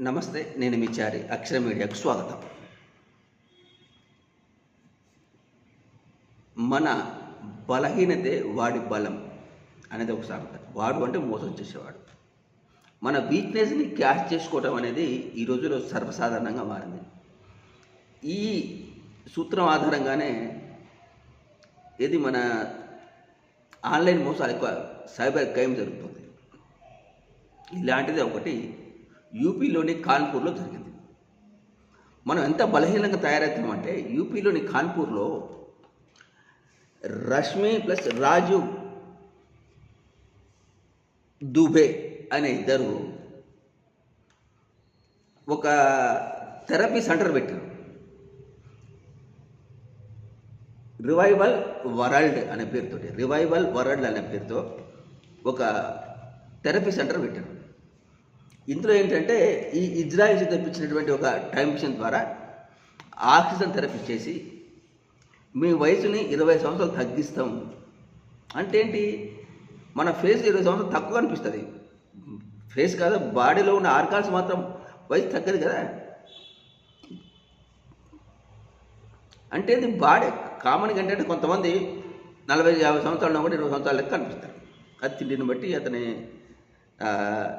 నమస్తే నేను మీ చారి అక్షర మీడియాకు స్వాగతం. మన బలహీనతే వాడి బలం అనేది ఒక సామెత. వాడు అంటే మోసం చేసేవాడు. మన వీక్నెస్ని క్యాష్ చేసుకోవడం అనేది ఈ రోజులో సర్వసాధారణంగా మారింది. ఈ సూత్రం ఆధారంగానే ఇది మన ఆన్లైన్ మోసాలు ఎక్కువ సైబర్ క్రైమ్ జరుగుతుంది. ఇలాంటిది ఒకటి యూపీలోని కాన్పూర్లో జరిగింది. మనం ఎంత బలహీనంగా తయారవుతున్నామంటే యూపీలోని కాన్పూర్లో రష్మి ప్లస్ రాజు దుబే అనే ఇద్దరు ఒక థెరపీ సెంటర్ పెట్టారు. రివైవల్ వరల్డ్ అనే పేరుతో రివైవల్ వరల్డ్ అనే పేరుతో ఒక థెరపీ సెంటర్ పెట్టారు. ఇందులో ఏంటంటే ఈ ఇజ్రాయిల్ తెప్పించినటువంటి ఒక టైం మిషన్ ద్వారా ఆక్సిజన్ థెరపీ చేసి మీ వయసుని ఇరవై సంవత్సరాలు తగ్గిస్తాం. అంటే ఏంటి? మన ఫేస్ ఇరవై సంవత్సరాలు తక్కువ అనిపిస్తుంది. ఫేస్ కాదు బాడీలో ఉన్న ఆర్గాన్స్ మాత్రం వయసు తగ్గదు కదా. అంటే ఇది బాడీ కామన్గా ఏంటంటే కొంతమంది నలభై యాభై సంవత్సరాలు కూడా ఇరవై సంవత్సరాలు లెక్క అనిపిస్తారు. అది తిండిని బట్టి అతని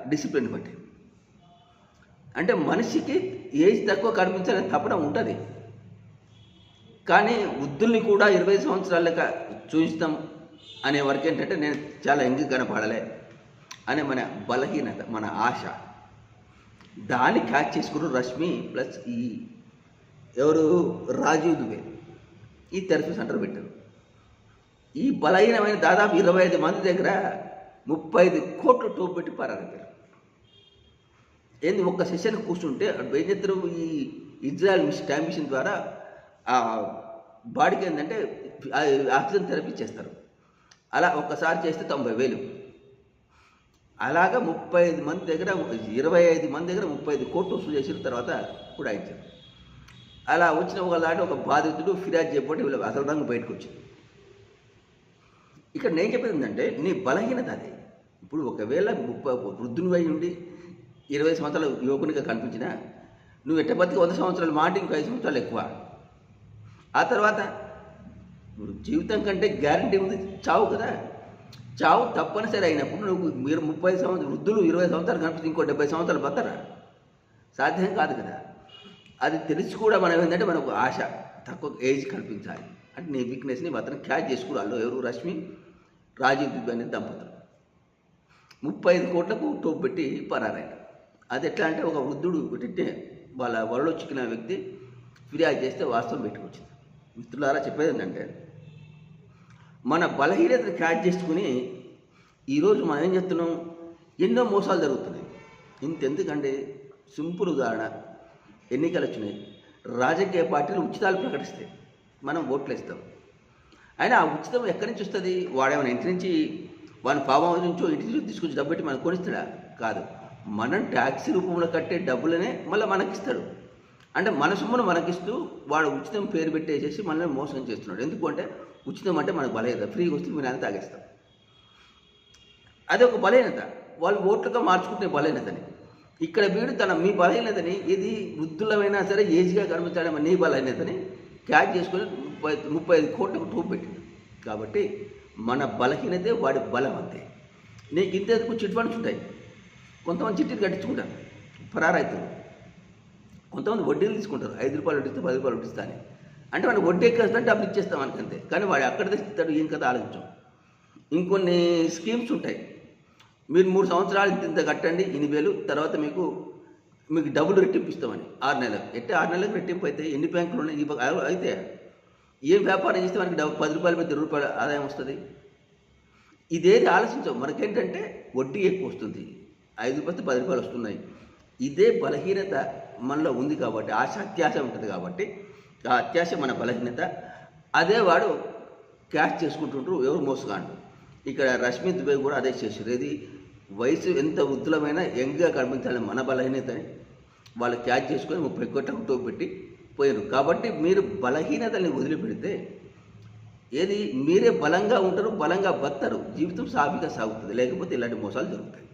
డిసిప్లిన్ బట్టి. అంటే మనిషికి ఏజ్ తక్కువ కనిపించాలని తప్పడం ఉంటుంది. కానీ వృద్ధుల్ని కూడా ఇరవై సంవత్సరాల లెక్క చూపిస్తాం అనే వరకు ఏంటంటే నేను చాలా ఎంగి కనపడలే అనే మన బలహీనత మన ఆశ. దాన్ని క్యాచ్ చేసుకున్నారు రష్మి ప్లస్ ఈ ఎవరు? రాజీవ్ దుబే. ఈ థెరపీ సెంటర్ పెట్టారు. ఈ బలహీనమైన దాదాపు ఇరవై ఐదు మంది దగ్గర ముప్పై ఐదు కోట్లు టోపు పెట్టి పారారు ఏంది ఒక్క సెషన్ కూర్చుంటే ఏం చేస్తారు ఈ ఇజ్రాయల్ మిషన్ టైం మిషన్ ద్వారా ఆ బాడీకి ఏంటంటే ఆక్సిజన్ థెరపీ చేస్తారు. అలా ఒక్కసారి చేస్తే తొంభై వేలు. అలాగా ముప్పై ఐదు మంది దగ్గర ఇరవై ఐదు మంది దగ్గర ముప్పై ఐదు కోట్లు వసూలు చేసిన తర్వాత కూడా ఇచ్చారు అలా వచ్చిన ఒక దాంట్లో ఒక బాధితుడు ఫిర్యాదు చేయబట్టి వీళ్ళు అసలు రంగు బయటకు వచ్చింది. ఇక్కడ నేను చెప్పేది ఏంటంటే నీ బలహీనత అది. ఇప్పుడు ఒకవేళ ముప్పై వృద్ధుని అయి ఉండి ఇరవై సంవత్సరాల యువకునిగా కనిపించినా నువ్వు ఎట్ట బతికి వంద సంవత్సరాలు మాట ఇంకో ఐదు సంవత్సరాలు ఎక్కువ. ఆ తర్వాత జీవితం కంటే గ్యారంటీ ఉంది చావు కదా. చావు తప్పనిసరి అయినప్పుడు నువ్వు మీరు ముప్పై సంవత్సరాలు వృద్ధులు ఇరవై సంవత్సరాలు కనిపిస్తుంది ఇంకో డెబ్బై సంవత్సరాలు బతరా సాధ్యం కాదు కదా. అది తెలిసి కూడా మనం ఏంటంటే మనకు ఆశ తక్కువ ఏజ్ కల్పించాలి. అంటే నీ వీక్నెస్ని అతను క్యాచ్ చేసుకోవాలి. ఎవరు? రష్మి రాజీవ్ దుబే అనే దంపతులు. ముప్పై ఐదు కోట్లకు టోప్ పెట్టి పరారాయన అది ఎట్లా అంటే ఒక వృద్ధుడు పెట్టింటే వాళ్ళ వరలో చిక్కిన వ్యక్తి ఫిర్యాదు చేస్తే వాస్తవం పెట్టుకొచ్చింది మిత్రులారా చెప్పేది ఏంటంటే మన బలహీనతను క్యాచ్ చేసుకుని ఈరోజు మనం ఏం చేస్తున్నాం? ఎన్నో మోసాలు జరుగుతున్నాయి. ఇంతెందుకంటే సింపుల్ ఉదాహరణ ఎన్నికలు వచ్చినాయి. రాజకీయ పార్టీలు ఉచితాలు ప్రకటిస్తాయి. మనం ఓట్లు ఇస్తాం అయినా ఆ ఉచితం ఎక్కడి నుంచి వస్తుంది? వాడేమైనా ఇంటి నుంచి వాని ఫామ్ హౌస్ నుంచో ఇంటి నుంచి తీసుకొచ్చి డబ్బు పెట్టి మనం కొనిస్తాడా? కాదు. మనం ట్యాక్సీ రూపంలో కట్టే డబ్బులనే మళ్ళీ మనకిస్తాడు. అంటే మన సొమ్మును మనకిస్తూ వాడు ఉచితం పేరు పెట్టేసేసి మనల్ని మోసం చేస్తున్నాడు. ఎందుకంటే ఉచితం అంటే మనకు బలహీనత. ఫ్రీగా వస్తే మీరు అంత తాగేస్తాం అది ఒక బలహీనత. వాళ్ళు ఓట్లుగా మార్చుకుంటే బలహీనతని. ఇక్కడ వీడు తన మీ బలహీనతని ఇది వృద్ధులమైనా సరే ఏజ్గా కనిపించడం నీ బలహీనతని క్యాచ్ చేసుకొని ముప్పై ముప్పై ఐదు కోట్లకు టూపు పెట్టింది కాబట్టి మన బలహీనతే వాడి బలం అంతే. నీకు ఇంతకు చిట్ ఫండ్స్ ఉంటాయి? కొంతమంది చిట్టీలు కట్టించుకుంటారు. పరారైతులు కొంతమంది వడ్డీలు తీసుకుంటారు. ఐదు రూపాయలు వడ్డిస్తే పది రూపాయలు వడ్డిస్తా అని. అంటే మనం వడ్డీ ఎక్కేస్తే డబ్బులు ఇచ్చేస్తాం మనకి అంతే. కానీ వాడు ఎక్కడ తెస్తాడు ఏం కదా ఆలోచించాం. ఇంకొన్ని స్కీమ్స్ ఉంటాయి. మీరు మూడు సంవత్సరాలు ఇంత ఇంత కట్టండి ఎనిమిది వేలు తర్వాత మీకు మీకు డబ్బులు రెట్టింపిస్తామని ఆరు నెలలకు. ఎట్టే ఆరు నెలలకు రెట్టింపు అయితే ఎన్ని బ్యాంకులు ఉన్నాయి? ఈ అయితే ఏం వ్యాపారం చేస్తే మనకి డబ్బు పది రూపాయలు మీద రూపాయలు ఆదాయం వస్తుంది? ఇదేది ఆలోచించాం. మనకేంటంటే వడ్డీ ఎక్కువ వస్తుంది. ఐదు రూపాయలు పది రూపాయలు వస్తున్నాయి. ఇదే బలహీనత మనలో ఉంది కాబట్టి ఆశ అత్యాశ ఉంటుంది కాబట్టి ఆ అత్యాశ మన బలహీనత. అదే వాడు క్యాష్ చేసుకుంటుంటారు ఎవరు మోసగాండు ఇక్కడ రష్మి దుబే కూడా అదే చేసారు ఏది? వయసు ఎంత వృద్ధులమైనా యంగ్గా కనిపించాలి మన బలహీనతని. వాళ్ళు క్యాచ్ చేసుకొని ముప్పై కోట్లకు టోపు పెట్టి పోయారు కాబట్టి మీరు బలహీనతని వదిలిపెడితే ఏది? మీరే బలంగా ఉంటారు బలంగా బత్తరు జీవితం సాఫీగా సాగుతుంది. లేకపోతే ఇలాంటి మోసాలు జరుగుతాయి.